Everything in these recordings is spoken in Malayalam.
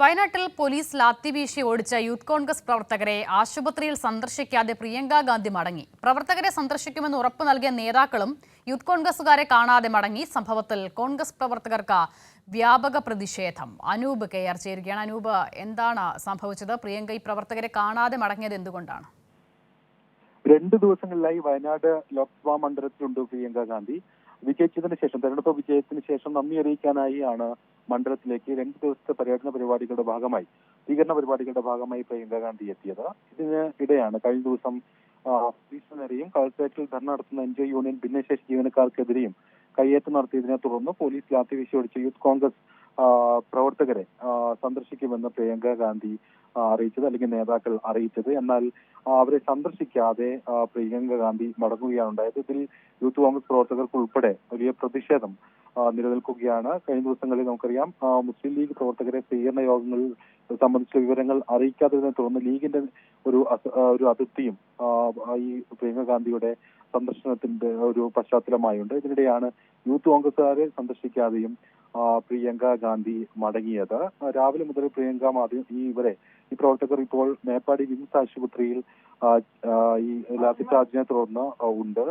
വയനാട്ടിൽ പോലീസ് ലാത്തിവീശി ഓടിച്ച യൂത്ത് കോൺഗ്രസ് പ്രവർത്തകരെ ആശുപത്രിയിൽ സന്ദർശിക്കാതെ പ്രിയങ്ക ഗാന്ധി മടങ്ങി. പ്രവർത്തകരെ സന്ദർശിക്കുമെന്ന് ഉറപ്പു നൽകിയ നേതാക്കളും യൂത്ത് കോൺഗ്രസുകാരെ കാണാതെ മടങ്ങി. സംഭവത്തിൽ കോൺഗ്രസ് പ്രവർത്തകർക്ക് വ്യാപക പ്രതിഷേധം. അനൂപ് കെ ആർ ചേരുകയാണ്. അനൂപ് എന്താണ് സംഭവിച്ചത്? പ്രിയങ്ക ഈ പ്രവർത്തകരെ കാണാതെ മടങ്ങിയത് എന്തുകൊണ്ടാണ്? രണ്ട് ദിവസങ്ങളിലായി വയനാട് ലോക്സഭാ മണ്ഡലത്തിലുണ്ട് പ്രിയങ്ക ഗാന്ധി. വിജയിച്ചതിന് ശേഷം തെരഞ്ഞെടുപ്പ് വിജയത്തിന് ശേഷം നന്ദി അറിയിക്കാനായി ആണ് മണ്ഡലത്തിലേക്ക് രണ്ട് ദിവസത്തെ പര്യടന പരിപാടികളുടെ ഭാഗമായി സ്വീകരണ പരിപാടികളുടെ ഭാഗമായി പ്രിയങ്ക ഗാന്ധി എത്തിയത്. ഇതിന് ഇടെയാണ് കഴിഞ്ഞ ദിവസം നേരെയും കളക്ടറേറ്റിൽ ധർണ നടത്തുന്ന എൻ യൂണിയൻ ഭിന്നശേഷി ജീവനക്കാർക്കെതിരെയും കയ്യേറ്റം നടത്തിയതിനെ തുടർന്ന് പോലീസ് ലാത്തി ഓടിച്ച യൂത്ത് കോൺഗ്രസ് പ്രവർത്തകരെ സന്ദർശിക്കുമെന്ന് പ്രിയങ്ക ഗാന്ധി അറിയിച്ചത് അല്ലെങ്കിൽ നേതാക്കൾ അറിയിച്ചത്. എന്നാൽ അവരെ സന്ദർശിക്കാതെ പ്രിയങ്ക ഗാന്ധി മടങ്ങുകയാണ് ഉണ്ടായത്. ഇതിൽ യൂത്ത് കോൺഗ്രസ് പ്രവർത്തകർക്ക് ഉൾപ്പെടെ വലിയ പ്രതിഷേധം നിലനിൽക്കുകയാണ്. കഴിഞ്ഞ ദിവസങ്ങളിൽ നമുക്കറിയാം മുസ്ലിം ലീഗ് പ്രവർത്തകരെ സ്വീകരണ യോഗങ്ങളിൽ സംബന്ധിച്ച വിവരങ്ങൾ അറിയിക്കാത്തതിനെ തുടർന്ന് ലീഗിന്റെ ഒരു ഒരു അതിർത്തിയും ഈ പ്രിയങ്ക ഗാന്ധിയുടെ സന്ദർശനത്തിന്റെ ഒരു പശ്ചാത്തലമായുണ്ട്. ഇതിനിടെയാണ് യൂത്ത് കോൺഗ്രസുകാരെ സന്ദർശിക്കാതെയും പ്രിയങ്ക ഗാന്ധി മടങ്ങിയത്. രാവിലെ മുതൽ പ്രിയങ്ക മാധ്യമ ഈ ഇവരെ ഈ പ്രവർത്തകർ ഇപ്പോൾ മേപ്പാടി വിംസ് ആശുപത്രിയിൽ ഈ ലാത്തിച്ചാർജിനെ തുടർന്ന് ഉണ്ട്.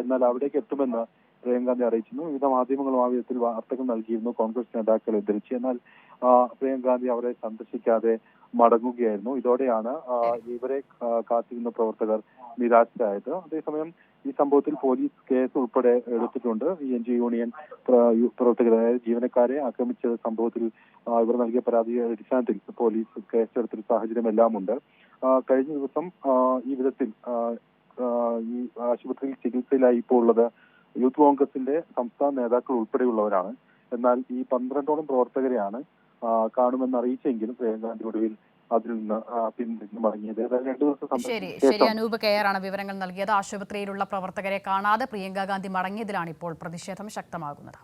എന്നാൽ അവിടേക്ക് എത്തുമെന്ന് പ്രിയങ്ക ഗാന്ധി അറിയിച്ചിരുന്നു. വിവിധ മാധ്യമങ്ങളും ആ വിധത്തിൽ വാർത്തകൾ നൽകിയിരുന്നു കോൺഗ്രസ് നേതാക്കൾ എതിരിച്ച് എന്നാൽ ആ, പ്രിയങ്ക ഗാന്ധി അവരെ സന്ദർശിക്കാതെ മടങ്ങുകയായിരുന്നു. ഇതോടെയാണ് ഇവരെ കാത്തിരുന്ന പ്രവർത്തകർ നിരാശരായത്. അതേസമയം ഈ സംഭവത്തിൽ പോലീസ് കേസ് ഉൾപ്പെടെ എടുത്തിട്ടുണ്ട്. ഈ എൻ ജി യൂണിയൻ പ്രവർത്തകർ അതായത് ജീവനക്കാരെ ആക്രമിച്ച സംഭവത്തിൽ ഇവർ നൽകിയ പരാതിയുടെ അടിസ്ഥാനത്തിൽ പോലീസ് കേസെടുത്തൊരു സാഹചര്യം എല്ലാം ഉണ്ട് കഴിഞ്ഞ ദിവസം ഈ വിധത്തിൽ ഈ ആശുപത്രിയിൽ ചികിത്സയിലായി ഇപ്പോൾ ഉള്ളത് യൂത്ത് കോൺഗ്രസിന്റെ സംസ്ഥാന നേതാക്കൾ ഉൾപ്പെടെയുള്ളവരാണ്. എന്നാൽ ഈ പന്ത്രണ്ടോളം പ്രവർത്തകരെയാണ് കാണുമെന്ന് അറിയിച്ചെങ്കിലും പ്രിയങ്ക ഒടുവിൽ അതിൽ നിന്ന് പിന്തിരിഞ്ഞു മടങ്ങിയത്. ഏതായാലും രണ്ടു ദിവസം ശരി ശരി. അനൂപ് കെയറാണ് വിവരങ്ങൾ നൽകിയത്. ആശുപത്രിയിലുള്ള പ്രവർത്തകരെ കാണാതെ പ്രിയങ്ക ഗാന്ധി മടങ്ങിയതിലാണ് ഇപ്പോൾ പ്രതിഷേധം ശക്തമാകുന്നത്.